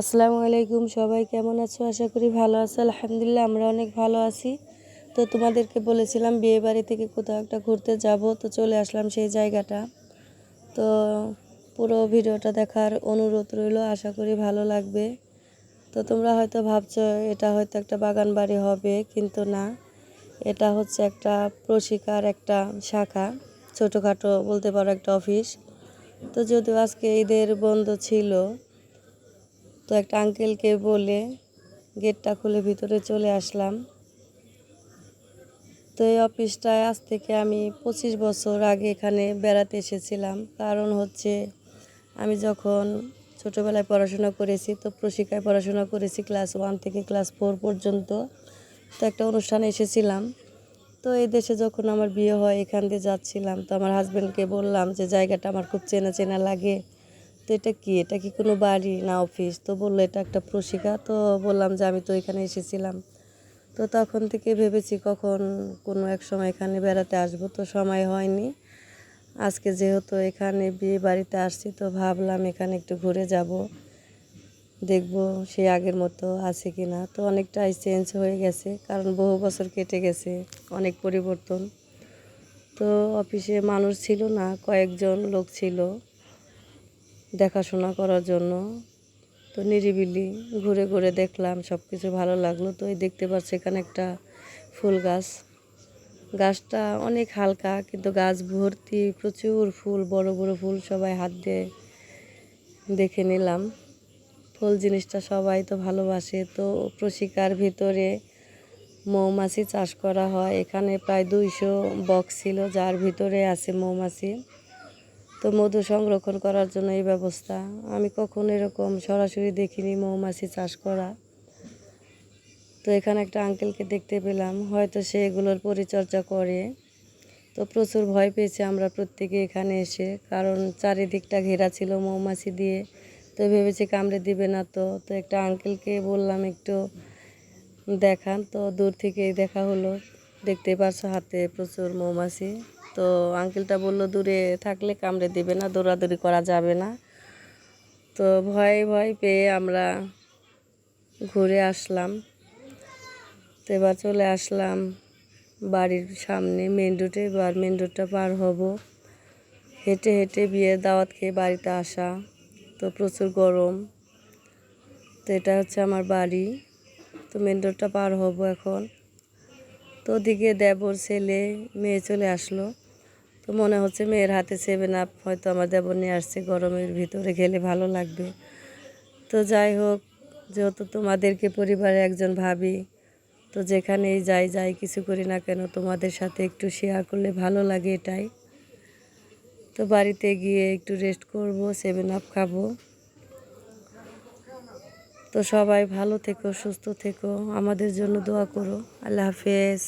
আসসালামু আলাইকুম, সবাই কেমন আছো? আশা করি ভালো আছো। আলহামদুলিল্লাহ, আমরা অনেক ভালো আছি। তো তোমাদেরকে বলেছিলাম বিয়ে বাড়ি থেকে কোথাও একটা ঘুরতে যাব, তো চলে আসলাম সেই জায়গাটা। তো পুরো ভিডিওটা দেখার অনুরোধ রইল, আশা করি ভালো লাগবে। তো তোমরা হয়তো ভাবছ, এটা হয়তো একটা বাগান বাড়ি হবে, কিন্তু না। এটা হচ্ছে একটা প্রশিকার একটা শাখা, ছোটোখাটো বলতে পারো একটা অফিস। তো যদিও আজকে ঈদের বন্ধ ছিল তো একটা আঙ্কেলকে বলে গেটটা খুলে ভিতরে চলে আসলাম। তো এই অফিসটায় আজ থেকে আমি পঁচিশ বছর আগে এখানে বেড়াতে এসেছিলাম। কারণ হচ্ছে আমি যখন ছোটোবেলায় পড়াশোনা করেছি, তো প্রশিক্ষায় পড়াশোনা করেছি ক্লাস ওয়ান থেকে ক্লাস ফোর পর্যন্ত। তো একটা অনুষ্ঠানে এসেছিলাম। তো এই দেশে যখন আমার বিয়ে হয়, এখান দিয়ে যাচ্ছিলাম। তো আমার হাজব্যান্ডকে বললাম যে, জায়গাটা আমার খুব চেনা চেনা লাগে। তো এটা কি? এটা কি কোনো বাড়ি না অফিস? তো বলল, এটা একটা প্রশিকা তো বললাম যে, আমি তো এখানে এসেছিলাম। তো তখন থেকে ভেবেছি কখন কোনো এক সময় এখানে বেড়াতে আসব। তো সময় হয়নি। আজকে যেহেতু এখানে বিয়ে বাড়িতে আসছি, তো ভাবলাম এখানে একটু ঘুরে যাব। দেখব সে আগের মতো আছে কি না তো অনেকটাই চেঞ্জ হয়ে গেছে, কারণ বহু বছর কেটে গেছে, অনেক পরিবর্তন। তো অফিসে মানুষ ছিল না, কয়েকজন লোক ছিল। দেখাশোনা করার জন্য। তো নিরিবিলি ঘুরে ঘুরে দেখলাম সব কিছু ভালো লাগল। তো এই দেখতে পাচ্ছি এখানে একটা ফুল গাছ। গাছটা অনেক হালকা, কিন্তু গাছ ভর্তি প্রচুর ফুল, বড় বড় ফুল সবাই হাত দিয়ে দেখে নিলাম। ফুল জিনিসটা সবাই তো ভালোবাসে। তো প্রশিকার ভিতরে মৌমাছি চাষ করা হয়। এখানে প্রায় দুইশো বক্স ছিল, যার ভিতরে আছে মৌমাছি। তো মধু সংরক্ষণ করার জন্য এই ব্যবস্থা। আমি কখন এরকম সরাসরি দেখিনি মৌমাছি চাষ করা। তো এখানে একটা আঙ্কেলকে দেখতে পেলাম, হয়তো সে এগুলোর পরিচর্যা করে। তো প্রচুর ভয় পেয়েছে আমরা প্রত্যেকে এখানে এসে, কারণ চারিদিকটা ঘেরা ছিল মৌমাছি দিয়ে। তো ভেবেছি কামড়ে দিবে না তো। তো একটা আঙ্কেলকে বললাম একটু দেখান। তো দূর থেকেই দেখা হলো। দেখতে পারছ হাতে প্রচুর মৌমাছি। তো আঙ্কেলটা বলল, দূরে থাকলে কামড়ে দেবে না, দৌড়াদৌড়ি করা যাবে না। তো ভয় ভয় পেয়ে আমরা ঘুরে আসলাম। তো এবার চলে আসলাম বাড়ির সামনে মেন রোডে এবার মেন রোডটা পার হব। হেঁটে হেঁটে বিয়ের দাওয়াত খেয়ে বাড়িতে আসা। তো প্রচুর গরম। তো এটা হচ্ছে আমার বাড়ি। তো মেন রোডটা পার হব এখন। তো ওদিকে দেবর ছেলে, মেয়ে চলে আসলো। তো মনে হচ্ছে মেয়ের হাতে সেভেন আপ হয়তো আমার দেবর নিয়ে আসছে গরমের ভিতরে গেলে ভালো লাগবে। তো যাই হোক, যেহেতু তোমাদেরকে পরিবারে একজন ভাবি, তো যেখানেই যাই যাই কিছু করি না কেন তোমাদের সাথে একটু শেয়ার করলে ভালো লাগে এটাই। তো বাড়িতে গিয়ে একটু রেস্ট করব সেভেন আপ খাব। তো সবাই ভালো থেকো, সুস্থ থেকো, আমাদের জন্য দোয়া করো। আল্লাহ হাফেজ।